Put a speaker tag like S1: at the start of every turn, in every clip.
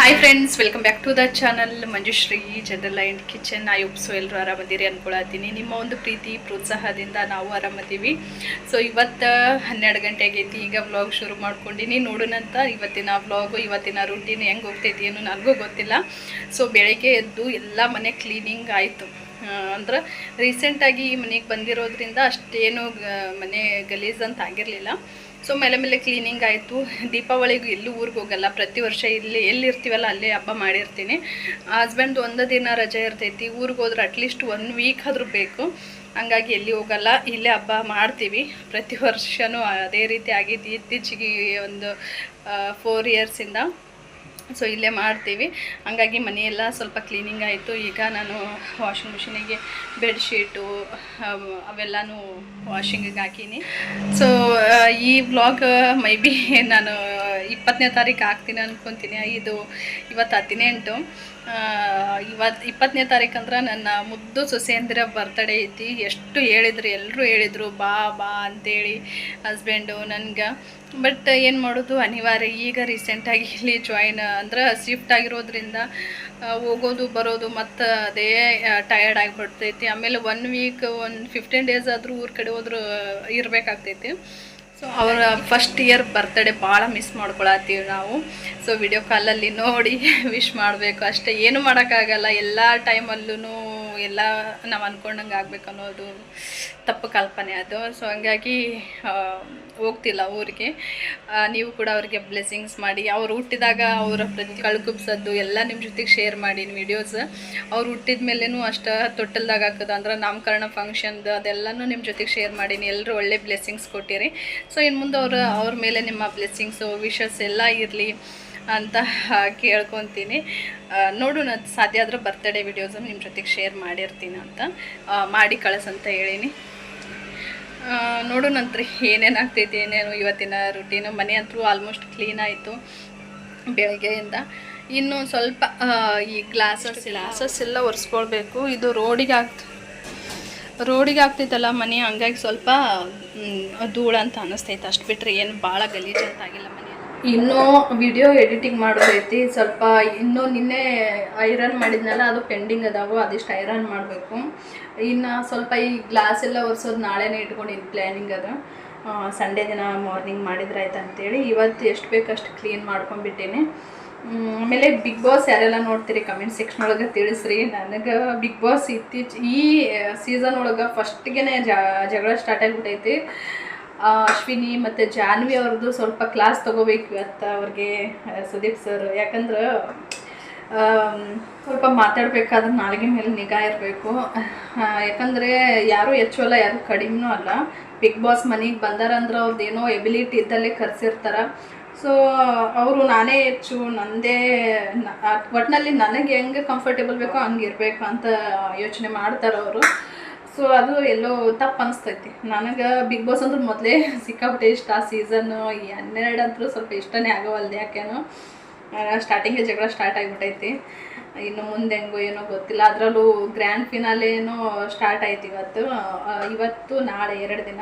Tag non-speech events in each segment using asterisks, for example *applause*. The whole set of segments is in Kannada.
S1: Hi friends welcome back to the channel Manjushree general and kitchen I so ಎಲ್ಲರೂ ಆರಾಮದಿರಿ ಅನ್ಕೊಳತ್ತೀನಿ ನಿಮ್ಮ ಒಂದು ಪ್ರೀತಿ, ಪ್ರೋತ್ಸಾಹದಿಂದ ನಾವು ಆರಾಮದೀವಿ ಸೊ ಇವತ್ತು ಹನ್ನೆರಡು ಗಂಟೆ ಆಗೈತಿ, ಈಗ ವ್ಲಾಗ್ ಶುರು ಮಾಡ್ಕೊಂಡಿನಿ. ನೋಡೋಣಂತ ಇವತ್ತಿನ ವ್ಲಾಗು ಇವತ್ತಿನ ರೂಟೀನ್ ಹೆಂಗೆ ಹೋಗ್ತೈತಿ ಏನು ನನಗೂ ಗೊತ್ತಿಲ್ಲ. ಸೊ ಬೆಳಗ್ಗೆ ಎದ್ದು ಎಲ್ಲ ಮನೆ ಕ್ಲೀನಿಂಗ್ ಆಯಿತು. ಅಂದ್ರೆ ರೀಸೆಂಟಾಗಿ ಈ ಮನೆಗೆ ಬಂದಿರೋದ್ರಿಂದ ಅಷ್ಟೇನು ಮನೆ ಗಲೀಜ್ ಅಂತ ಆಗಿರಲಿಲ್ಲ. ಸೊ ಮೇಲೆ ಮೇಲೆ ಕ್ಲೀನಿಂಗ್ ಆಯಿತು. ದೀಪಾವಳಿಗೂ ಎಲ್ಲೂ ಊರಿಗೆ ಹೋಗಲ್ಲ. ಪ್ರತಿ ವರ್ಷ ಇಲ್ಲಿ ಎಲ್ಲಿರ್ತೀವಲ್ಲ ಅಲ್ಲೇ ಹಬ್ಬ ಮಾಡಿರ್ತೀನಿ. ಹಸ್ಬೆಂಡ್ ಒಂದು ದಿನ ರಜೆ ಇರ್ತೈತಿ. ಊರಿಗೆ ಹೋದ್ರೆ ಅಟ್ಲೀಸ್ಟ್ ಒನ್ ವೀಕ್ ಆದರೂ ಬೇಕು. ಹಂಗಾಗಿ ಎಲ್ಲಿ ಹೋಗಲ್ಲ. ಇಲ್ಲೇ ಹಬ್ಬ ಮಾಡ್ತೀವಿ. ಪ್ರತಿ ವರ್ಷವೂ ಅದೇ ರೀತಿ ಆಗಿದ್ದು ಇತ್ತೀಚೆಗೆ ಒಂದು ಫೋರ್ ಇಯರ್ಸಿಂದ ಸೊ ಇಲ್ಲೇ ಮಾಡ್ತೀವಿ. ಹಂಗಾಗಿ ಮನೆಯೆಲ್ಲ ಸ್ವಲ್ಪ ಕ್ಲೀನಿಂಗ್ ಆಯಿತು. ಈಗ ನಾನು ವಾಷಿಂಗ್ ಮಿಷಿನಿಗೆ ಬೆಡ್ಶೀಟು ಅವೆಲ್ಲನೂ ವಾಷಿಂಗಿಗೆ ಹಾಕೀನಿ. ಸೊ ಈ ವ್ಲಾಗ್ ಮೈ ಬಿ ನಾನು ಇಪ್ಪತ್ತನೇ ತಾರೀಕು ಹಾಕ್ತೀನಿ ಅನ್ಕೊತೀನಿ ಇದು ಇವತ್ತು ಹದಿನೆಂಟು. ಇವತ್ತು ಇಪ್ಪತ್ತನೇ ತಾರೀಕು ಅಂದ್ರೆ ನನ್ನ ಮುದ್ದು ಸುಸೇಂದ್ರ ಬರ್ತಡೇ ಐತಿ. ಎಷ್ಟು ಹೇಳಿದ್ರು ಎಲ್ಲರೂ ಹೇಳಿದರು, ಬಾ ಬಾ ಅಂತೇಳಿ ಹಸ್ಬೆಂಡು ನನಗೆ. ಬಟ್ ಏನು ಮಾಡೋದು, ಅನಿವಾರ್ಯ, ಈಗ ರೀಸೆಂಟಾಗಿ ಇಲ್ಲಿ ಜಾಯಿನ್ ಅಂದ್ರೆ ಶಿಫ್ಟ್ ಆಗಿರೋದ್ರಿಂದ ಹೋಗೋದು, ಬರೋದು ಮತ್ತು ಅದೇ ಟಯರ್ಡ್ ಆಗಿಬಿಡ್ತೈತಿ. ಆಮೇಲೆ ಒನ್ ವೀಕ್ ಒಂದು ಫಿಫ್ಟೀನ್ ಡೇಸ್ ಆದರೂ ಊರ ಕಡೆ ಹೋದ್ರೂ ಇರಬೇಕಾಗ್ತೈತಿ. ಸೊ ಅವರ ಫಸ್ಟ್ ಇಯರ್ ಬರ್ತ್ಡೇ ಭಾಳ ಮಿಸ್ ಮಾಡ್ಕೊಳತ್ತೀವಿ ನಾವು. ಸೊ ವಿಡಿಯೋ ಕಾಲಲ್ಲಿ ನೋಡಿ *laughs* ವಿಶ್ ಮಾಡಬೇಕು. ಅಷ್ಟೇ, ಏನು ಮಾಡೋಕ್ಕಾಗಲ್ಲ. ಎಲ್ಲ ಟೈಮಲ್ಲೂ ಎಲ್ಲ ನಾವು ಅಂದ್ಕೊಂಡಂಗೆ ಆಗ್ಬೇಕು ಅನ್ನೋದು ತಪ್ಪು ಕಲ್ಪನೆ ಅದು. ಸೊ ಹಂಗಾಗಿ ಹೋಗ್ತಿಲ್ಲ ಊರಿಗೆ. ನೀವು ಕೂಡ ಅವ್ರಿಗೆ ಬ್ಲೆಸ್ಸಿಂಗ್ಸ್ ಮಾಡಿ, ಅವ್ರು ಹುಟ್ಟಿದಾಗ ಅವರ ಪ್ರತಿ ಕಳ್ಕುಬ್ಸದ್ದು ಎಲ್ಲ ನಿಮ್ಮ ಜೊತೆಗೆ ಶೇರ್ ಮಾಡೀನಿ ವಿಡಿಯೋಸ್ ಅವ್ರು ಹುಟ್ಟಿದ ಮೇಲೇನು ಅಷ್ಟು ತೊಟ್ಟಲ್ದಾಗ ಹಾಕೋದು ಅಂದ್ರೆ ನಾಮಕರಣ ಫಂಕ್ಷನ್ದು ಅದೆಲ್ಲನೂ ನಿಮ್ಮ ಜೊತೆಗೆ ಶೇರ್ ಮಾಡೀನಿ. ಎಲ್ಲರೂ ಒಳ್ಳೆ ಬ್ಲೆಸ್ಸಿಂಗ್ಸ್ ಕೊಟ್ಟಿರಿ. ಸೊ ಇನ್ನು ಮುಂದೆ ಅವರು, ಅವ್ರ ಮೇಲೆ ನಿಮ್ಮ ಬ್ಲೆಸ್ಸಿಂಗ್ಸು ವಿಷಸ್ ಎಲ್ಲ ಇರಲಿ. ಅಂತ ಕೇಳ್ಕೊತೀನಿ. ನೋಡೋಣ ಸಾಧ್ಯ ಆದರೆ ಬರ್ತಡೇ ವಿಡಿಯೋಸನ್ನು ನಿಮ್ಮ ಜೊತೆಗೆ ಶೇರ್ ಮಾಡಿರ್ತೀನಿ ಅಂತ. ಮಾಡಿ ಕಳಿಸಂತ ಹೇಳೀನಿ. ನೋಡೋಣ ನೋಡೋಣಂತ್ರಿ ಏನೇನು ಆಗ್ತೈತಿ, ಏನೇನು ಇವತ್ತಿನ ರುಟೀನು ಮನೆ ಅಂತೂ ಆಲ್ಮೋಸ್ಟ್ ಕ್ಲೀನ್ ಆಯಿತು ಬೆಳಗ್ಗೆಯಿಂದ. ಇನ್ನು ಸ್ವಲ್ಪ ಈ ಗ್ಲಾಸಸ್ ಗ್ಲಾಸಸ್ ಎಲ್ಲ ಒರೆಸ್ಕೊಳ್ಬೇಕು. ಇದು ರೋಡಿಗೆ ಆಗ್ತ ರೋಡಿಗೆ ಆಗ್ತೈತಲ್ಲ ಮನೆ, ಹಂಗಾಗಿ ಸ್ವಲ್ಪ ಧೂಳು ಅಂತ ಅನ್ನಿಸ್ತೈತೆ ಅಷ್ಟು ಬಿಟ್ಟರೆ ಏನು ಭಾಳ ಗಲೀಜು ಅಂತ ಆಗಿಲ್ಲ ಮನೆ. ಇನ್ನೂ ವಿಡಿಯೋ ಎಡಿಟಿಂಗ್ ಮಾಡೋದೈತಿ ಸ್ವಲ್ಪ ಇನ್ನೂ ನಿನ್ನೆ ಐರನ್ ಮಾಡಿದ್ನಲ್ಲ, ಅದು ಪೆಂಡಿಂಗ್ ಅದಾವು, ಅದಿಷ್ಟು ಐರನ್ ಮಾಡಬೇಕು. ಇನ್ನು ಸ್ವಲ್ಪ ಈ ಗ್ಲಾಸ್ ಎಲ್ಲ ಒರೆಸೋದು ನಾಳೆನೇ ಇಟ್ಕೊಂಡಿದ್ದು ಪ್ಲ್ಯಾನಿಂಗ್ ಅದು. ಸಂಡೇ ದಿನ ಮಾರ್ನಿಂಗ್ ಮಾಡಿದ್ರೆ ಆಯ್ತು ಅಂತೇಳಿ ಇವತ್ತು ಎಷ್ಟು ಬೇಕು ಅಷ್ಟು ಕ್ಲೀನ್ ಮಾಡ್ಕೊಂಡ್ಬಿಟ್ಟೇನೆ ಆಮೇಲೆ ಬಿಗ್ ಬಾಸ್ ಯಾರೆಲ್ಲ ನೋಡ್ತೀರಿ ಕಮೆಂಟ್ ಸೆಕ್ಷನ್ ಒಳಗೆ ತಿಳಿಸ್ರಿ. ನನಗೆ ಬಿಗ್ ಬಾಸ್ ಇತ್ತೀಚೆ ಈ ಸೀಸನ್ ಒಳಗೆ ಫಸ್ಟ್ಗೆ ಜಗಳ ಸ್ಟಾರ್ಟ್ ಆಗಿಬಿಟ್ಟೈತಿ ಅಶ್ವಿನಿ ಮತ್ತು ಜಾನ್ವಿ ಅವ್ರದ್ದು ಸ್ವಲ್ಪ ಕ್ಲಾಸ್ ತೊಗೋಬೇಕು ಇವತ್ತು ಅವ್ರಿಗೆ ಸುದೀಪ್ ಸರ್ ಯಾಕಂದ್ರೆ ಸ್ವಲ್ಪ ಮಾತಾಡಬೇಕಾದ್ರೆ ನಾಲ್ಗೆ ಮೇಲೆ ನಿಗಾ ಇರಬೇಕು. ಯಾಕಂದರೆ ಯಾರೂ ಹೆಚ್ಚು ಅಲ್ಲ ಯಾರು ಕಡಿಮೆನೂ ಅಲ್ಲ. ಬಿಗ್ ಬಾಸ್ ಮನೆಗೆ ಬಂದಾರಂದ್ರೆ ಅವ್ರದ್ದು ಏನೋ ಎಬಿಲಿಟಿ ಇದ್ದಲ್ಲೇ ಕರೆಸಿರ್ತಾರೆ. ಸೊ ಅವರು ನಾನೇ ಹೆಚ್ಚು ನಂದೇ ಒಟ್ಟಿನಲ್ಲಿ ನನಗೆ ಹೆಂಗೆ ಕಂಫರ್ಟೇಬಲ್ ಬೇಕೋ ಹಂಗೆ ಇರಬೇಕು ಅಂತ ಯೋಚನೆ ಮಾಡ್ತಾರೆ ಅವರು. ಸೊ ಅದು ಎಲ್ಲೋ ತಪ್ಪು ಅನಿಸ್ತೈತಿ. ನನಗೆ ಬಿಗ್ ಬಾಸ್ ಅಂದ್ರೆ ಮೊದಲೇ ಸಿಕ್ಕಾಪಟ್ಟೆ ಇಷ್ಟ. ಆ ಸೀಸನ್ನು ಹನ್ನೆರಡು ಅಂತೂ ಸ್ವಲ್ಪ ಇಷ್ಟನೇ ಆಗೋವಲ್ದು ಯಾಕೇನೋ. ಸ್ಟಾರ್ಟಿಂಗೇ ಜಗಳ ಸ್ಟಾರ್ಟ್ ಆಗಿಬಿಟ್ಟೈತಿ ಇನ್ನು ಮುಂದೆ ಹೆಂಗೋ ಏನೋ ಗೊತ್ತಿಲ್ಲ. ಅದರಲ್ಲೂ ಗ್ರ್ಯಾಂಡ್ ಫಿನಾಲೇನೋ ಸ್ಟಾರ್ಟ್ ಆಯ್ತು ಇವತ್ತು. ಇವತ್ತು, ನಾಳೆ ಎರಡು ದಿನ.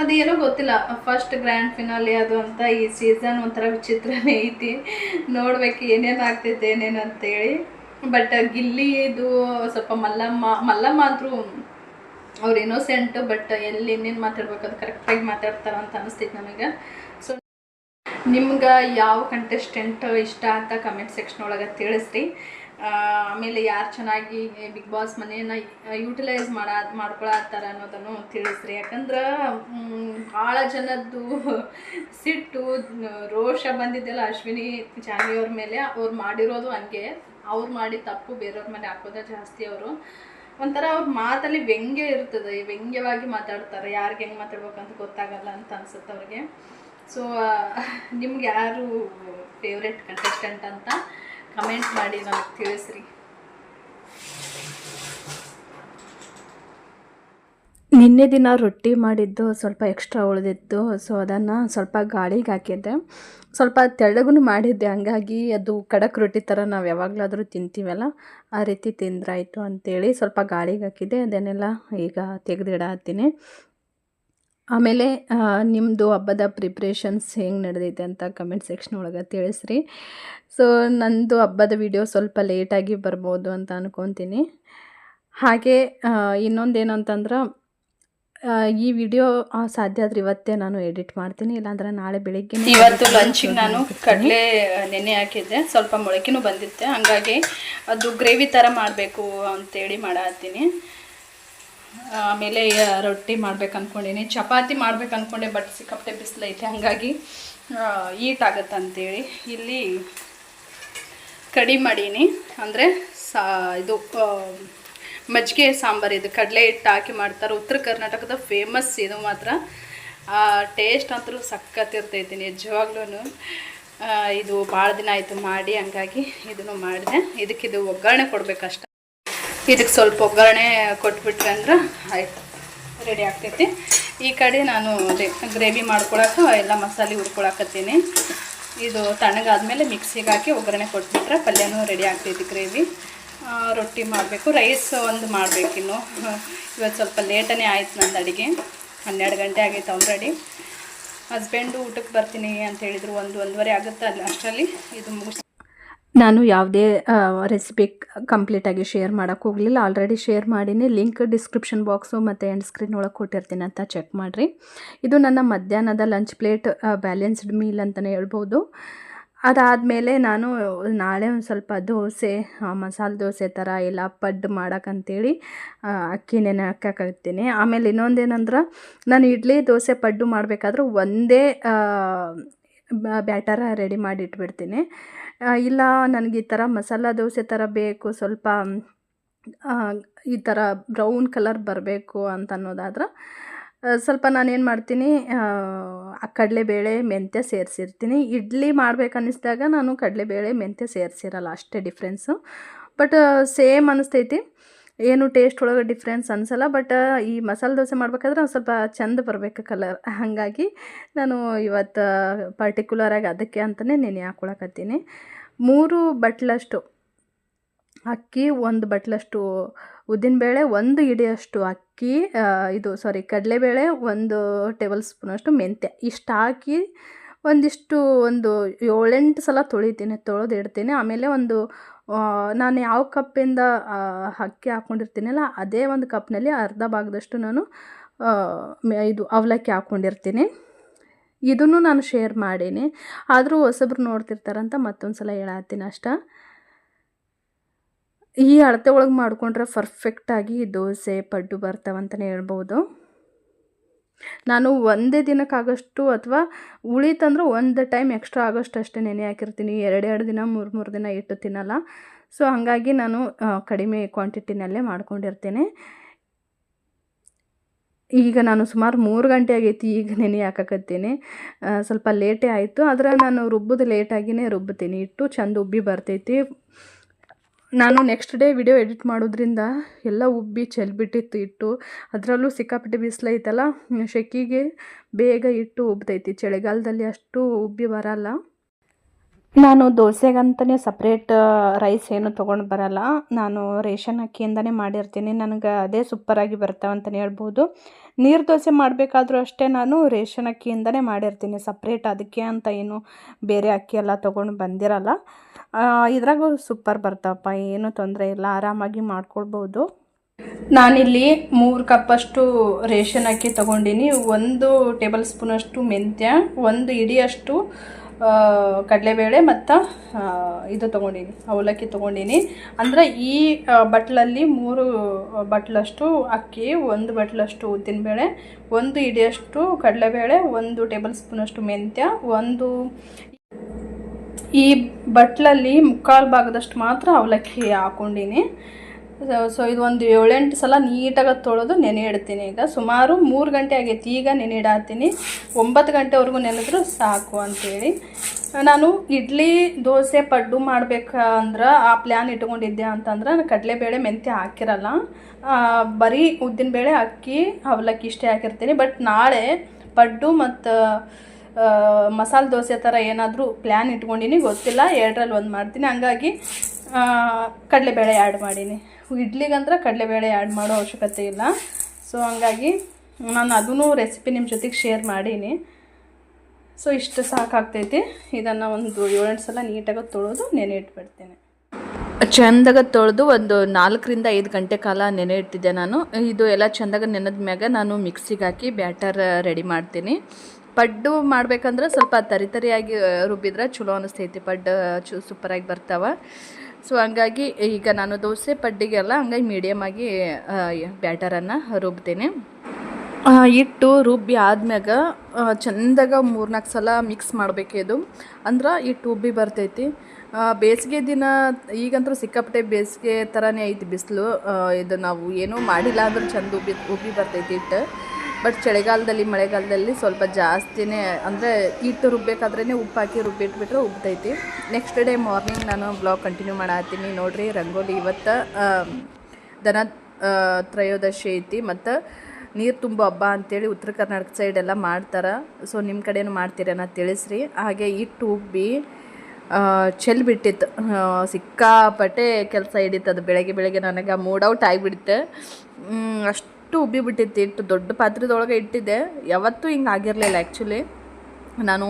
S1: ಅದು ಏನೋ ಗೊತ್ತಿಲ್ಲ. ಫಸ್ಟ್ ಗ್ರ್ಯಾಂಡ್ ಫಿನಾಲೆ ಅದು ಅಂತ ಈ ಸೀಸನ್ ಒಂಥರ ವಿಚಿತ್ರನೇ ಐತಿ. ನೋಡ್ಬೇಕು ಏನೇನು ಆಗ್ತೈತೆ, ಏನೇನು ಅಂತೇಳಿ. ಬಟ್ ಗಿಲ್ಲಿದು ಸ್ವಲ್ಪ ಮಲ್ಲಮ್ಮ ಮಲ್ಲಮ್ಮ ಅಂತೂ ಅವ್ರು ಇನ್ನೋಸೆಂಟ್ ಬಟ್ ಎಲ್ಲಿ ಇನ್ನೇನು ಮಾತಾಡ್ಬೇಕು ಅದು ಕರೆಕ್ಟಾಗಿ ಮಾತಾಡ್ತಾರ ಅಂತ ಅನಿಸ್ತೈತೆ ನಮಗೆ. ಸೊ ನಿಮ್ಗೆ ಯಾವ ಕಂಟೆಸ್ಟೆಂಟ್ ಇಷ್ಟ ಅಂತ ಕಮೆಂಟ್ ಸೆಕ್ಷನ್ ಒಳಗೆ ತಿಳಿಸ್ರಿ. ಆಮೇಲೆ ಯಾರು ಚೆನ್ನಾಗಿ ಬಿಗ್ ಬಾಸ್ ಮನೆಯನ್ನು ಯೂಟಿಲೈಸ್ ಮಾಡ, ಮಾಡ್ಕೊಳತ್ತಾರ ಅನ್ನೋದನ್ನು ತಿಳಿಸ್ರಿ. ಯಾಕಂದ್ರೆ ಭಾಳ ಜನದ್ದು ಸಿಟ್ಟು, ರೋಷ ಬಂದಿದ್ದೆಲ್ಲ ಅಶ್ವಿನಿ ಜಾನ್ವಿ ಅವ್ರ ಮೇಲೆ. ಅವ್ರು ಮಾಡಿರೋದು ಹಂಗೆ. ಅವ್ರು ಮಾಡಿ ತಪ್ಪು, ಬೇರೆಯವ್ರ ಮೇಲೆ ಹಾಕೋದೇ ಜಾಸ್ತಿ ಅವರು. ಒಂಥರ ಅವ್ರ ಮಾತಲ್ಲಿ ವ್ಯಂಗ್ಯ ಇರ್ತದೆ, ವ್ಯಂಗ್ಯವಾಗಿ ಮಾತಾಡ್ತಾರೆ. ಯಾರಿಗೆ ಹೆಂಗೆ ಮಾತಾಡ್ಬೇಕಂತ ಗೊತ್ತಾಗಲ್ಲ ಅಂತ ಅನ್ಸುತ್ತೆ ಅವ್ರಿಗೆ. ಸೊ ನಿಮ್ಗೆ ಯಾರು ಫೇವ್ರೆಟ್ ಕಂಟೆಸ್ಟೆಂಟ್ ಅಂತ ಕಮೆಂಟ್ ಮಾಡಿ ನನಗೆ ತಿಳಿಸ್ರಿ.
S2: ನಿನ್ನೆ ದಿನ ರೊಟ್ಟಿ ಮಾಡಿದ್ದು ಸ್ವಲ್ಪ ಎಕ್ಸ್ಟ್ರಾ ಉಳಿದಿತ್ತು ಸೊ ಅದನ್ನು ಸ್ವಲ್ಪ ಗಾಳಿಗೆ ಹಾಕಿದ್ದೆ. ಸ್ವಲ್ಪ ತೆಳ್ಳಗೂ ಮಾಡಿದ್ದೆ ಹಂಗಾಗಿ ಅದು ಖಡಕ್ ರೊಟ್ಟಿ ಥರ ನಾವು ಯಾವಾಗಲಾದರೂ ತಿಂತೀವಲ್ಲ ಆ ರೀತಿ ತಿಂದ್ರಾಯಿತು ಅಂಥೇಳಿ ಸ್ವಲ್ಪ ಗಾಳಿಗೆ ಹಾಕಿದ್ದೆ ಅದನ್ನೆಲ್ಲ ಈಗ ತೆಗೆದಿಡತ್ತೀನಿ.
S1: ಆಮೇಲೆ ನಿಮ್ಮದು ಹಬ್ಬದ ಪ್ರಿಪ್ರೇಷನ್ಸ್ ಹೆಂಗೆ ನಡೆದೈತೆ ಅಂತ ಕಮೆಂಟ್ ಸೆಕ್ಷನ್ ಒಳಗೆ ತಿಳಿಸ್ರಿ. ಸೊ ನಂದು ಹಬ್ಬದ ವಿಡಿಯೋ ಸ್ವಲ್ಪ ಲೇಟಾಗಿ ಬರ್ಬೋದು ಅಂತ ಅನ್ಕೊತೀನಿ. ಹಾಗೆ ಇನ್ನೊಂದೇನು ಅಂತಂದ್ರೆ ಆ, ಈ ವಿಡಿಯೋ ಸಾಧ್ಯ ಆದ್ರೆ ಇವತ್ತೇ ನಾನು ಎಡಿಟ್ ಮಾಡ್ತೀನಿ. ಇಲ್ಲಾಂದ್ರೆ ನಾಳೆ ಬೆಳಿಗ್ಗೆ
S3: ಇವತ್ತು ಲಂಚಿಗೆ ನಾನು ಕಡಲೆ ನೆನೆ ಹಾಕಿದ್ದೆ. ಸ್ವಲ್ಪ ಮೊಳಕೆನೂ ಬಂದಿತ್ತೆ. ಹಂಗಾಗಿ ಅದು ಗ್ರೇವಿ ಥರ ಮಾಡಬೇಕು ಅಂತೇಳಿ ಮಾಡತ್ತೀನಿ. ಆಮೇಲೆ ರೊಟ್ಟಿ ಮಾಡ್ಬೇಕು ಅಂದ್ಕೊಂಡೀನಿ ಚಪಾತಿ ಮಾಡ್ಬೇಕು ಅಂದ್ಕೊಂಡೆ ಬಟ್ ಸಿಕ್ಕಾಪಟ್ಟೆ ಬಿಸಿಲೈತೆ ಹಾಗಾಗಿ ಈಟ್ ಆಗುತ್ತೆ ಅಂತೇಳಿ ಇಲ್ಲಿ ಕಡಿಮೆ ಮಾಡೀನಿ. ಅಂದರೆ ಸಾ ಇದು ಮಜ್ಜಿಗೆ ಸಾಂಬಾರು ಇದು. ಕಡಲೆ ಹಿಟ್ಟು ಹಾಕಿ ಮಾಡ್ತಾರೆ. ಉತ್ತರ ಕರ್ನಾಟಕದ ಫೇಮಸ್ ಇದು ಮಾತ್ರ. ಟೇಸ್ಟ್ ಅಂತೂ ಸಖತ್ತಿರ್ತೈತಿ ನಿಜವಾಗ್ಲೂ ಇದು ಭಾಳ ದಿನ ಆಯಿತು ಮಾಡಿ, ಹಂಗಾಗಿ ಇದನ್ನು ಮಾಡಿದೆ. ಇದು ಒಗ್ಗರಣೆ ಕೊಡಬೇಕಷ್ಟ. ಇದಕ್ಕೆ ಸ್ವಲ್ಪ ಒಗ್ಗರಣೆ ಕೊಟ್ಬಿಟ್ರೆ ಅಂದ್ರೆ ಆಯ್ತು ರೆಡಿ ಆಗ್ತೈತಿ. ಈ ಕಡೆ ನಾನು ಗ್ರೇವಿ ಮಾಡ್ಕೊಳಕ್ಕೆ ಎಲ್ಲ ಮಸಾಲೆ ಹುರ್ಕೊಳಕತ್ತೀನಿ. ಇದು ತಣ್ಣಗಾದ್ಮೇಲೆ ಮಿಕ್ಸಿಗೆ ಹಾಕಿ ಒಗ್ಗರಣೆ ಕೊಟ್ಬಿಟ್ರೆ ಪಲ್ಯನೂ ರೆಡಿ ಆಗ್ತೈತಿ ಗ್ರೇವಿ. ರೊಟ್ಟಿ ಮಾಡಬೇಕು. ರೈಸ್ ಒಂದು ಮಾಡಬೇಕಿನ್ನು ಇವತ್ತು ಸ್ವಲ್ಪ ಲೇಟನೇ ಆಯಿತು ನಂದು ಅಡುಗೆ. ಹನ್ನೆರಡು ಗಂಟೆ ಆಗೈತೆ ಆಲ್ರೆಡಿ ಹಸ್ಬೆಂಡು ಊಟಕ್ಕೆ ಬರ್ತೀನಿ ಅಂತ ಹೇಳಿದ್ರು. ಒಂದು ಒಂದೂವರೆ ಆಗುತ್ತೆ ಅಲ್ಲಿ ಅಷ್ಟರಲ್ಲಿ. ಇದು ಮುಗಿಸ್
S1: ನಾನು ಯಾವುದೇ ರೆಸಿಪಿ ಕಂಪ್ಲೀಟಾಗಿ ಶೇರ್ ಮಾಡೋಕ್ಕೆ ಹೋಗಲಿಲ್ಲ. ಆಲ್ರೆಡಿ ಶೇರ್ ಮಾಡೀನಿ. ಲಿಂಕ್ ಡಿಸ್ಕ್ರಿಪ್ಷನ್ ಬಾಕ್ಸು ಮತ್ತು ಎಂಡ್ ಸ್ಕ್ರೀನ್ ಒಳಗೆ ಕೊಟ್ಟಿರ್ತೀನಿ ಅಂತ ಚೆಕ್ ಮಾಡಿರಿ. ಇದು ನನ್ನ ಮಧ್ಯಾಹ್ನದ ಲಂಚ್ ಪ್ಲೇಟ್ ಬ್ಯಾಲೆನ್ಸ್ಡ್ ಮೀಲ್ ಅಂತಲೇ ಹೇಳ್ಬೋದು. ಅದಾದಮೇಲೆ ನಾನು ನಾಳೆ ಒಂದು ಸ್ವಲ್ಪ ದೋಸೆ ಮಸಾಲೆ ದೋಸೆ ಥರ ಇಲ್ಲ ಪಡ್ಡು ಮಾಡೋಕ್ಕಂತೇಳಿ ಅಕ್ಕಿ ನೆನೆ ಆಮೇಲೆ ಇನ್ನೊಂದೇನಂದ್ರೆ, ನಾನು ಇಡ್ಲಿ ದೋಸೆ ಪಡ್ಡು ಮಾಡಬೇಕಾದ್ರೂ ಒಂದೇ ಬ್ಯಾಟರ ರೆಡಿ ಮಾಡಿ ಇಟ್ಬಿಡ್ತೀನಿ ಇಲ್ಲ ನನಗೆ ಈ ಥರ ಮಸಾಲೆ ದೋಸೆ ಥರ ಬೇಕು, ಸ್ವಲ್ಪ ಈ ಥರ ಬ್ರೌನ್ ಕಲರ್ ಬರಬೇಕು ಅಂತ ಅನ್ನೋದಾದ್ರೆ ಸ್ವಲ್ಪ ನಾನೇನು ಮಾಡ್ತೀನಿ ಕಡಲೆಬೇಳೆ, ಮೆಂತ್ಯ ಸೇರಿಸಿರ್ತೀನಿ. ಇಡ್ಲಿ ಮಾಡ್ಬೇಕು ಅನ್ನಿಸ್ದಾಗ ನಾನು ಕಡಲೆಬೇಳೆ, ಮೆಂತ್ಯ ಸೇರಿಸಿರಲ್ಲ, ಅಷ್ಟೇ ಡಿಫ್ರೆನ್ಸು ಬಟ್ ಸೇಮ್ ಅನ್ನಿಸ್ತೈತಿ ಏನು ಟೇಸ್ಟ್ ಒಳಗೆ ಡಿಫ್ರೆನ್ಸ್ ಅನಿಸಲ್ಲ ಬಟ್ ಈ ಮಸಾಲೆ ದೋಸೆ ಮಾಡ್ಬೇಕಾದ್ರೆ ಒಂದು ಸ್ವಲ್ಪ ಚೆಂದ ಬರಬೇಕು ಕಲರ್ ಹಾಗಾಗಿ ನಾನು ಇವತ್ತು ಪರ್ಟಿಕ್ಯುಲರಾಗಿ ಅದಕ್ಕೆ ಅಂತಲೇ ನೆನೆ ಹಾಕೊಳಕತ್ತೀನಿ. ಮೂರು ಬಟ್ಲಷ್ಟು, ಅಕ್ಕಿ ಒಂದು ಬಟ್ಲಷ್ಟು ಉದ್ದಿನಬೇಳೆ ಒಂದು ಇಡಿಯಷ್ಟು ಅಕ್ಕಿ ಇದು ಸಾರಿ ಕಡಲೆಬೇಳೆ ಒಂದು ಟೇಬಲ್ ಸ್ಪೂನಷ್ಟು ಮೆಂತ್ಯ. ಇಷ್ಟು ಹಾಕಿ ಒಂದಿಷ್ಟು ಒಂದು ಏಳೆಂಟು ಸಲ ತೊಳಿತೀನಿ ತೊಳೆದು ಇಡ್ತೀನಿ ಆಮೇಲೆ ಒಂದು ನಾನು ಯಾವ ಕಪ್ಪಿಂದ ಅಕ್ಕಿ ಹಾಕ್ಕೊಂಡಿರ್ತೀನಲ್ಲ ಅದೇ ಒಂದು ಕಪ್ನಲ್ಲಿ ಅರ್ಧ ಭಾಗದಷ್ಟು ನಾನು ಇದು ಅವಲಕ್ಕಿ ಹಾಕ್ಕೊಂಡಿರ್ತೀನಿ ಇದನ್ನು ನಾನು ಶೇರ್ ಮಾಡೀನಿ. ಆದರೂ ಹೊಸಬ್ರು ನೋಡ್ತಿರ್ತಾರಂತ ಮತ್ತೊಂದು ಸಲ ಹೇಳತ್ತೀನಿ ಅಷ್ಟ. ಈ ಅಳತೆ ಒಳಗೆ ಮಾಡಿಕೊಂಡ್ರೆ ಪರ್ಫೆಕ್ಟಾಗಿ ದೋಸೆ, ಪಡ್ಡು ಬರ್ತಾವಂತಲೇ ಹೇಳ್ಬೋದು. ನಾನು ಒಂದೇ ದಿನಕ್ಕಾಗಷ್ಟು ಅಥವಾ ಉಳಿತಂದ್ರೆ ಒಂದು ಟೈಮ್ ಎಕ್ಸ್ಟ್ರಾ ಆಗೋಷ್ಟು ಅಷ್ಟೇ ನೆನೆ ಹಾಕಿರ್ತೀನಿ. ಎರಡೆರಡು ದಿನ, ಮೂರು ಮೂರು ದಿನ ಇಟ್ಟು ತಿನ್ನಲ್ಲ. ಸೊ ಹಾಗಾಗಿ ನಾನು ಕಡಿಮೆ ಕ್ವಾಂಟಿಟಿನಲ್ಲೇ ಮಾಡ್ಕೊಂಡಿರ್ತೀನಿ. ಈಗ ನಾನು ಸುಮಾರು ಮೂರು ಗಂಟೆ ಆಗೈತಿ ಈಗ ನೆನೆ ಹಾಕಕತ್ತೀನಿ. ಸ್ವಲ್ಪ ಲೇಟೇ ಆಯಿತು. ಆದರೆ ನಾನು ರುಬ್ಬೋದು ಲೇಟಾಗಿಯೇ ರುಬ್ಬತೀನಿ ಇಟ್ಟು ಚಂದ ಉಬ್ಬಿ ಬರ್ತೈತಿ. ನಾನು ನೆಕ್ಸ್ಟ್ ಡೇ ವಿಡಿಯೋ ಎಡಿಟ್ ಮಾಡೋದ್ರಿಂದ ಎಲ್ಲ ಉಬ್ಬಿ ಚೆಲ್ಬಿಟ್ಟಿತ್ತು ಇಟ್ಟು ಅದರಲ್ಲೂ ಸಿಕ್ಕಾಪಟ್ಟೆ ಬಿಸಿಲೈತಲ್ಲ ಸೆಕೆಗೆ ಬೇಗ ಇಟ್ಟು ಉಬ್ತೈತಿ. ಚಳಿಗಾಲದಲ್ಲಿ ಅಷ್ಟು ಉಬ್ಬಿ ಬರಲ್ಲ. ನಾನು ದೋಸೆಗಂತಲೇ ಸಪ್ರೇಟ್ ರೈಸ್ ಏನು ತೊಗೊಂಡು ಬರಲ್ಲ. ನಾನು ರೇಷನ್ ಅಕ್ಕಿಯಿಂದನೇ ಮಾಡಿರ್ತೀನಿ. ನನಗೆ ಅದೇ ಸೂಪರಾಗಿ ಬರ್ತಾವಂತಲೇ ಹೇಳ್ಬೋದು. ನೀರು ದೋಸೆ ಮಾಡಬೇಕಾದ್ರೂ ಅಷ್ಟೇ ನಾನು ರೇಷನ್ ಅಕ್ಕಿಯಿಂದನೇ ಮಾಡಿರ್ತೀನಿ. ಸಪ್ರೇಟ್ ಅದಕ್ಕೆ ಅಂತ ಏನು ಬೇರೆ ಅಕ್ಕಿ ಎಲ್ಲ ತೊಗೊಂಡು ಬಂದಿರಲ್ಲ. ಇದ್ರಾಗೂ ಸೂಪರ್ ಬರ್ತಾವಪ್ಪ. ಏನೂ ತೊಂದರೆ ಇಲ್ಲ. ಆರಾಮಾಗಿ ಮಾಡ್ಕೊಳ್ಬೋದು.
S3: ನಾನಿಲ್ಲಿ ಮೂರು ಕಪ್ಪಷ್ಟು ರೇಷನ್ ಅಕ್ಕಿ ತೊಗೊಂಡಿನಿ. ಒಂದು ಟೇಬಲ್ ಸ್ಪೂನಷ್ಟು ಮೆಂತ್ಯ, ಒಂದು ಇಡಿಯಷ್ಟು ಕಡಲೆಬೇಳೆ ಮತ್ತು ಇದು ತೊಗೊಂಡೀನಿ, ಅವಲಕ್ಕಿ ತೊಗೊಂಡೀನಿ. ಅಂದರೆ ಈ ಬಟ್ಲಲ್ಲಿ ಮೂರು ಬಟ್ಲಷ್ಟು ಅಕ್ಕಿ, ಒಂದು ಬಟ್ಲಷ್ಟು ಉದ್ದಿನಬೇಳೆ, ಒಂದು ಇಡಿಯಷ್ಟು ಕಡಲೆಬೇಳೆ, ಒಂದು ಟೇಬಲ್ ಸ್ಪೂನಷ್ಟು ಮೆಂತ್ಯ, ಒಂದು ಈ ಬಟ್ಲಲ್ಲಿ ಮುಕ್ಕಾಲು ಭಾಗದಷ್ಟು ಮಾತ್ರ ಅವಲಕ್ಕಿ ಹಾಕ್ಕೊಂಡಿನಿ ಸೊ ಇದು ಒಂದು ಏಳೆಂಟು ಸಲ ನೀಟಾಗಿ ತೊಳೆದು ನೆನೆ ಇಡ್ತೀನಿ ಈಗ ಸುಮಾರು ಮೂರು ಗಂಟೆ ಆಗೈತಿ. ಈಗ ನೆನೆ ಇಡಾತೀನಿ ಒಂಬತ್ತು ಗಂಟೆವರೆಗೂ ನೆನೆದ್ರು ಸಾಕು ಅಂಥೇಳಿ ನಾನು ಇಡ್ಲಿ, ದೋಸೆ, ಪಡ್ಡು ಮಾಡ್ಬೇಕಂದ್ರೆ ಆ ಪ್ಲ್ಯಾನ್ ಇಟ್ಕೊಂಡಿದ್ದೆ ಅಂತಂದ್ರೆ ನಾನು ಕಡಲೆಬೇಳೆ ಮೆಂತ್ಯ ಹಾಕಿರಲ್ಲ ಬರೀ ಉದ್ದಿನಬೇಳೆ ಅಕ್ಕಿ, ಅವಲಕ್ಕಿ ಇಷ್ಟೇ ಹಾಕಿರ್ತೀನಿ. ಬಟ್ ನಾಳೆ ಪಡ್ಡು ಮತ್ತು ಮಸಾಲೆ ದೋಸೆ ಥರ ಏನಾದರೂ ಪ್ಲ್ಯಾನ್ ಇಟ್ಕೊಂಡಿನಿ. ಗೊತ್ತಿಲ್ಲ, ಎರಡರಲ್ಲಿ ಒಂದು ಮಾಡ್ತೀನಿ. ಹಂಗಾಗಿ ಕಡಲೆಬೇಳೆ ಆ್ಯಡ್ ಮಾಡೀನಿ. ಇಡ್ಲಿಗಂದ್ರೆ ಕಡಲೆಬೇಳೆ ಆ್ಯಡ್ ಮಾಡೋ ಅವಶ್ಯಕತೆ ಇಲ್ಲ. ಸೊ ಹಂಗಾಗಿ ನಾನು ಅದೂ ರೆಸಿಪಿ ನಿಮ್ಮ ಜೊತೆಗೆ ಶೇರ್ ಮಾಡೀನಿ. ಸೊ ಇಷ್ಟು ಸಾಕಾಗ್ತೈತಿ. ಇದನ್ನು ಒಂದು ಏಳೆಂಟು ಸಲ ನೀಟಾಗಿ ತೊಳೆದು ನೆನೆ ಇಟ್ಬಿಡ್ತೀನಿ.
S1: ಚೆಂದಾಗ ತೊಳೆದು ಒಂದು ನಾಲ್ಕರಿಂದ ಐದು ಗಂಟೆ ಕಾಲ ನೆನೆ ಇಟ್ಟಿದ್ದೆ ನಾನು. ಇದು ಎಲ್ಲ ಚೆಂದಾಗ ನೆನೆದ ಮ್ಯಾಗ ನಾನು ಮಿಕ್ಸಿಗೆ ಹಾಕಿ ಬ್ಯಾಟರ್ ರೆಡಿ ಮಾಡ್ತೀನಿ. ಪಡ್ಡು ಮಾಡ್ಬೇಕಂದ್ರೆ ಸ್ವಲ್ಪ ತರಿತರಿಯಾಗಿ ರುಬ್ಬಿದ್ರೆ ಚಲೋ ಅನಿಸ್ತೈತಿ. ಪಡ್ಡು ಚು ಸೂಪರಾಗಿ ಬರ್ತಾವ. ಸೊ ಹಂಗಾಗಿ ಈಗ ನಾನು ದೋಸೆ ಪಡ್ಡಿಗೆಲ್ಲ ಹಂಗಾಗಿ ಮೀಡಿಯಮ್ ಆಗಿ ಬ್ಯಾಟರನ್ನು ರುಬ್ತೇನೆ. ಇಟ್ಟು ರುಬ್ಬಿ ಆದ್ಮ್ಯಾಗ ಚಂದಾಗ ಮೂರ್ನಾಲ್ಕು ಸಲ ಮಿಕ್ಸ್ ಮಾಡಬೇಕು ಇದು. ಅಂದ್ರೆ ಇಟ್ಟು ಉಬ್ಬಿ ಬರ್ತೈತಿ. ಬೇಸಿಗೆ ದಿನ ಈಗಂತೂ ಸಿಕ್ಕಾಪಟ್ಟೆ ಬೇಸಿಗೆ ಥರನೇ ಐತಿ ಬಿಸಿಲು. ಇದು ನಾವು ಏನೂ ಮಾಡಿಲ್ಲ ಅಂದ್ರೆ ಚಂದ ಉಬ್ಬಿ ಉಬ್ಬಿ ಬರ್ತೈತಿ ಹಿಟ್ಟು. ಬಟ್ ಚಳಿಗಾಲದಲ್ಲಿ, ಮಳೆಗಾಲದಲ್ಲಿ ಸ್ವಲ್ಪ ಜಾಸ್ತಿನೇ, ಅಂದರೆ ಹಿಟ್ಟು ರುಬ್ಬೇಕಾದ್ರೇ ಉಪ್ಪು ಹಾಕಿ ರುಬ್ಬಿಟ್ಬಿಟ್ರೆ ಉಬ್ತೈತಿ ನೆಕ್ಸ್ಟ್ ಡೇ ಮಾರ್ನಿಂಗ್ ನಾನು ಬ್ಲಾಗ್ ಕಂಟಿನ್ಯೂ ಮಾಡತ್ತೀನಿ. ನೋಡಿರಿ ರಂಗೋಲಿ ಇವತ್ತು ದನ ತ್ರಯೋದಶಿ ಐತಿ ಮತ್ತು ನೀರು ತುಂಬ ಹಬ್ಬ ಅಂತೇಳಿ ಉತ್ತರ ಕರ್ನಾಟಕ ಸೈಡ್ ಎಲ್ಲ ಮಾಡ್ತಾರೆ. ಸೊ ನಿಮ್ಮ ಕಡೆನೂ ಮಾಡ್ತೀರೇನ ತಿಳಿಸ್ರಿ. ಹಾಗೆ ಹಿಟ್ಟು ಉಬ್ಬಿ ಚೆಲ್ ಬಿಟ್ಟಿತ್ತು. ಸಿಕ್ಕಾಪಟ್ಟೆ ಕೆಲಸ ಹಿಡಿತು ಅದು ಬೆಳಗ್ಗೆ ಬೆಳಗ್ಗೆ ನನಗೆ ಮೂಡ್ ಔಟ್ ಆಗಿಬಿಡುತ್ತೆ ಅಷ್ಟು ಉಬ್ಬಿ ಬಿಟ್ಟಿತ್ತು ಇಟ್ಟು ದೊಡ್ಡ ಪಾತ್ರೆದೊಳಗೆ ಇಟ್ಟಿದ್ದೆ. ಯಾವತ್ತೂ ಹಿಂಗೆ ಆಗಿರಲಿಲ್ಲ ಆ್ಯಕ್ಚುಲಿ ನಾನು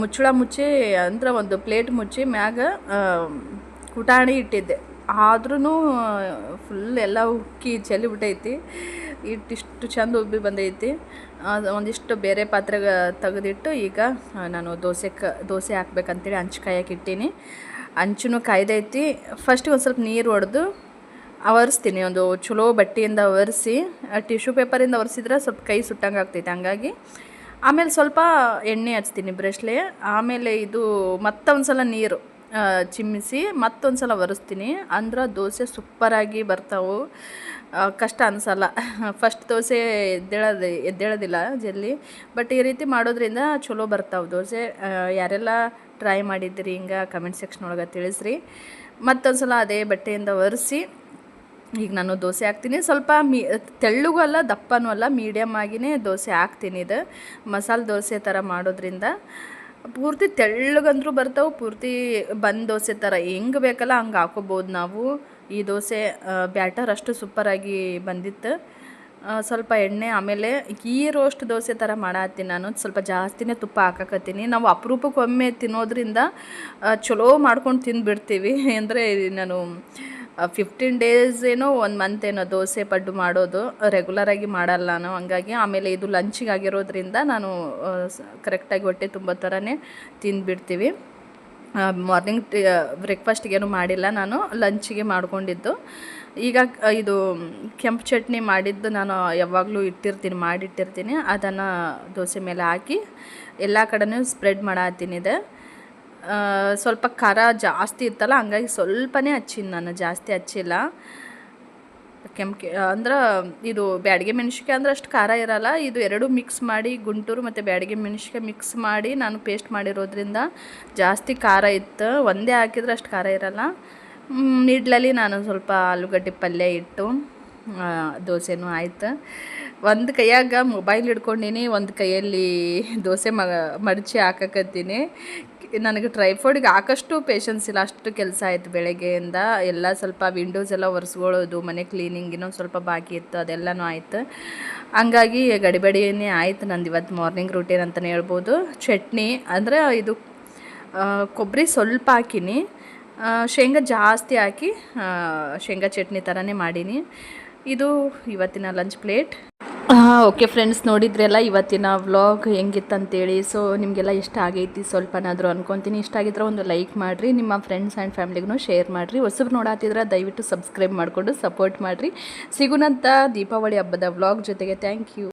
S1: ಮುಚ್ಚಳ ಮುಚ್ಚಿ, ಅಂದ್ರೆ ಒಂದು ಪ್ಲೇಟ್ ಮುಚ್ಚಿ ಮ್ಯಾಗ ಕುಟಾಣಿ ಇಟ್ಟಿದ್ದೆ. ಆದ್ರೂ ಫುಲ್ ಎಲ್ಲ ಉಕ್ಕಿ ಚೆಲ್ಲಿಬಿಟ್ಟೈತಿ ಇಟ್ಟಿಷ್ಟು ಚಂದ ಉಬ್ಬಿ ಬಂದೈತಿ. ಒಂದಿಷ್ಟು ಬೇರೆ ಪಾತ್ರೆಗೆ ತೆಗೆದಿಟ್ಟು ಈಗ ನಾನು ದೋಸೆ ಕ ದೋಸೆ ಹಾಕ್ಬೇಕಂತೇಳಿ ಹಂಚು ಕಾಯಕ್ಕೆ ಇಟ್ಟೀನಿ. ಕಾಯ್ದೈತಿ. ಫಸ್ಟಿಗೆ ಒಂದು ಸ್ವಲ್ಪ ನೀರು ಹೊಡೆದು ಅವರಿಸ್ತೀನಿ. ಒಂದು ಚಲೋ ಬಟ್ಟೆಯಿಂದ ಒರೆಸಿ ಟಿಶ್ಯೂ ಪೇಪರಿಂದ ಒರೆಸಿದ್ರೆ ಸ್ವಲ್ಪ ಕೈ ಸುಟ್ಟಂಗೆ ಆಗ್ತೈತೆ ಹಂಗಾಗಿ. ಆಮೇಲೆ ಸ್ವಲ್ಪ ಎಣ್ಣೆ ಹಚ್ತೀನಿ ಬ್ರಷ್ಲೆ. ಆಮೇಲೆ ಇದು ಮತ್ತೊಂದು ಸಲ ನೀರು ಚಿಮ್ಮಿಸಿ ಮತ್ತೊಂದು ಸಲ ಒರೆಸ್ತೀನಿ. ಅಂದ್ರೆ ದೋಸೆ ಸೂಪರಾಗಿ ಬರ್ತಾವೆ. ಕಷ್ಟ ಅನ್ಸಲ್ಲ. ಫಸ್ಟ್ ದೋಸೆ ಎದ್ದೇಳೋದು, ಎದ್ದೇಳೋದಿಲ್ಲ ಜಲ್ಲಿ ಬಟ್ ಈ ರೀತಿ ಮಾಡೋದ್ರಿಂದ ಚಲೋ ಬರ್ತಾವೆ ದೋಸೆ. ಯಾರೆಲ್ಲ ಟ್ರೈ ಮಾಡಿದ್ದೀರಿ, ಹಿಂಗೆ ಕಮೆಂಟ್ ಸೆಕ್ಷನ್ ಒಳಗೆ ತಿಳಿಸ್ರಿ. ಮತ್ತೊಂದು ಸಲ ಅದೇ ಬಟ್ಟೆಯಿಂದ ಒರೆಸಿ ಈಗ ನಾನು ದೋಸೆ ಹಾಕ್ತೀನಿ. ಸ್ವಲ್ಪ ಮೀ, ತೆಳ್ಳಗೂ ಅಲ್ಲ, ದಪ್ಪನೂ ಅಲ್ಲ ಮೀಡಿಯಮ್ ಆಗಿನೇ ದೋಸೆ ಹಾಕ್ತೀನಿ ಇದು. ಮಸಾಲೆ ದೋಸೆ ಥರ ಮಾಡೋದ್ರಿಂದ. ಪೂರ್ತಿ ತೆಳ್ಳಗಂದ್ರೂ ಬರ್ತಾವೆ, ಪೂರ್ತಿ ಬಂದ ದೋಸೆ ಥರ. ಹೆಂಗೆ ಬೇಕಲ್ಲ ಹಂಗೆ ಹಾಕೋಬೋದು ನಾವು. ಈ ದೋಸೆ ಬ್ಯಾಟರ್ ಅಷ್ಟು ಸೂಪರಾಗಿ ಬಂದಿತ್ತು. ಸ್ವಲ್ಪ ಎಣ್ಣೆ, ಆಮೇಲೆ ಈ ರೋಸ್ಟ್ ದೋಸೆ ಥರ ಮಾಡತ್ತೀನಿ ನಾನು. ಸ್ವಲ್ಪ ಜಾಸ್ತಿನೇ ತುಪ್ಪ ಹಾಕಕತ್ತೀನಿ. ನಾವು ಅಪರೂಪಕ್ಕೊಮ್ಮೆ ತಿನ್ನೋದ್ರಿಂದ ಚಲೋ ಮಾಡ್ಕೊಂಡು ತಿಂದುಬಿಡ್ತೀವಿ. *laughs* ಅಂದರೆ ನಾನು ಫಿಫ್ಟೀನ್ ಡೇಸ್ ಏನೋ ಒಂದು ಮಂತ್ ಏನೋ ದೋಸೆ, ಪಡ್ಡು ಮಾಡೋದು ರೆಗ್ಯುಲರಾಗಿ ಮಾಡಲ್ಲ ನಾನು. ಹಂಗಾಗಿ ಆಮೇಲೆ ಇದು ಲಂಚಿಗೆ ಆಗಿರೋದ್ರಿಂದ ನಾನು ಕರೆಕ್ಟಾಗಿ ಹೊಟ್ಟೆ ತುಂಬ ಥರನೇ ತಿಂದುಬಿಡ್ತೀವಿ. ಮಾರ್ನಿಂಗ್ ಬ್ರೇಕ್ಫಾಸ್ಟಿಗೇನು ಮಾಡಿಲ್ಲ ನಾನು ಲಂಚಿಗೆ ಮಾಡಿಕೊಂಡಿದ್ದು. ಈಗ ಇದು ಕೆಂಪು ಚಟ್ನಿ ಮಾಡಿದ್ದು ನಾನು ಯಾವಾಗಲೂ ಇಟ್ಟಿರ್ತೀನಿ, ಮಾಡಿಟ್ಟಿರ್ತೀನಿ. ಅದನ್ನು ದೋಸೆ ಮೇಲೆ ಹಾಕಿ ಎಲ್ಲ ಕಡೆನೂ ಸ್ಪ್ರೆಡ್ ಮಾಡತ್ತೀನಿ ಇದೆ ಸ್ವಲ್ಪ ಖಾರ ಜಾಸ್ತಿ ಇತ್ತಲ್ಲ, ಹಂಗಾಗಿ ಸ್ವಲ್ಪನೇ ಹಚ್ಚಿನಿ ನಾನು, ಜಾಸ್ತಿ ಹಚ್ಚಿಲ್ಲ. ಕೆಂಪು ಅಂದ್ರೆ ಇದು ಬ್ಯಾಡಿಗೆ ಮೆಣಸಿಕಾಯಿ ಅಂದ್ರೆ ಅಷ್ಟು ಖಾರ ಇರಲ್ಲ, ಇದು ಎರಡು ಮಿಕ್ಸ್ ಮಾಡಿ ಗುಂಟೂರು ಮತ್ತು ಬ್ಯಾಡಿಗೆ ಮೆಣಸಿಕಾಯಿ ಮಿಕ್ಸ್ ಮಾಡಿ ನಾನು ಪೇಸ್ಟ್ ಮಾಡಿರೋದ್ರಿಂದ ಜಾಸ್ತಿ ಖಾರ ಇತ್ತು. ಒಂದೇ ಹಾಕಿದ್ರೆ ಅಷ್ಟು ಖಾರ ಇರಲ್ಲ. ನೀಡ್ಲಲ್ಲಿ ನಾನು ಸ್ವಲ್ಪ ಆಲೂಗಡ್ಡೆ ಪಲ್ಯ ಇಟ್ಟು ದೋಸೆನೂ ಆಯ್ತು. ಒಂದು ಕೈಯಾಗ ಮೊಬೈಲ್ ಹಿಡ್ಕೊಂಡಿನಿ, ಒಂದು ಕೈಯಲ್ಲಿ ದೋಸೆ ಮ ಮಡಚಿ ಹಾಕಕತ್ತೀನಿ. ನನಗೆ ಟ್ರೈಫೋಡಿಗೆ ಹಾಕಷ್ಟು ಪೇಷನ್ಸ್ ಇಲ್ಲ. ಅಷ್ಟು ಕೆಲಸ ಆಯಿತು ಬೆಳಗ್ಗೆಯಿಂದ. ಎಲ್ಲ ಸ್ವಲ್ಪ ವಿಂಡೋಸ್ ಎಲ್ಲ ಒರೆಸ್ಕೊಳ್ಳೋದು, ಮನೆ ಕ್ಲೀನಿಂಗ್ ಇನ್ನೊಂದು ಸ್ವಲ್ಪ ಬಾಕಿ ಇತ್ತು, ಅದೆಲ್ಲನೂ ಆಯಿತು. ಹಂಗಾಗಿ ಗಡಿಬಡಿಯೇ ಆಯ್ತು ನಂದು ಇವತ್ತು ಮಾರ್ನಿಂಗ್ ರೂಟೀನ್ ಅಂತಲೇ ಹೇಳ್ಬೋದು. ಚಟ್ನಿ ಅಂದರೆ ಇದು ಕೊಬ್ಬರಿ ಸ್ವಲ್ಪ ಹಾಕಿನಿ. ಶೇಂಗಾ ಜಾಸ್ತಿ ಹಾಕಿ ಶೇಂಗಾ ಚಟ್ನಿ ಥರನೇ ಮಾಡೀನಿ. ಇದು ಇವತ್ತಿನ ಲಂಚ್ ಪ್ಲೇಟ್ ಓಕೆ ಫ್ರೆಂಡ್ಸ್ ನೋಡಿದ್ರಲ್ಲ ಇವತ್ತಿನ ವ್ಲಾಗ್ ಹೆಂಗಿತ್ತಂತೇಳಿ ಸೊ ನಿಮಗೆಲ್ಲ ಇಷ್ಟ ಆಗೈತಿ, ಸ್ವಲ್ಪನಾದರೂ ಅನ್ಕೊತೀನಿ. ಇಷ್ಟ ಆಗಿದ್ರೆ ಒಂದು ಲೈಕ್ ಮಾಡಿರಿ, ನಿಮ್ಮ ಫ್ರೆಂಡ್ಸ್ ಆ್ಯಂಡ್ ಫ್ಯಾಮಿಲಿಗೂ ಶೇರ್ ಮಾಡಿರಿ. ಹೊಸಬ್ರು ನೋಡಾತಿದ್ರೆ ದಯವಿಟ್ಟು ಸಬ್ಸ್ಕ್ರೈಬ್ ಮಾಡಿಕೊಂಡು ಸಪೋರ್ಟ್ ಮಾಡಿರಿ. ಸಿಗುನಂತ ದೀಪಾವಳಿ ಹಬ್ಬದ ವ್ಲಾಗ್ ಜೊತೆಗೆ ಥ್ಯಾಂಕ್ ಯು